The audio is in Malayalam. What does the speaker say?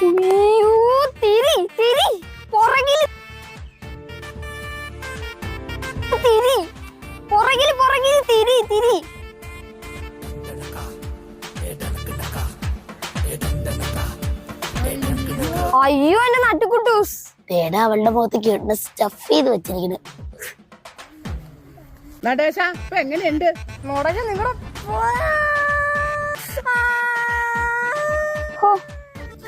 തിരി തിരി പുറകിൽ. തിരി പുറകിൽ പുറകിൽ തിരി തിരി. അയ്യോ എന്റെ നട്ടുകുട്ടൂസ് തേടാ അവളുടെ മുഖത്ത് കിടന്ന് സ്റ്റഫ് ചെയ്ത് വെച്ചിരിക്കണ്. നടേശ ഇപ്പൊ എങ്ങനെയുണ്ട്? മുടങ്ങി നിങ്ങളുടെ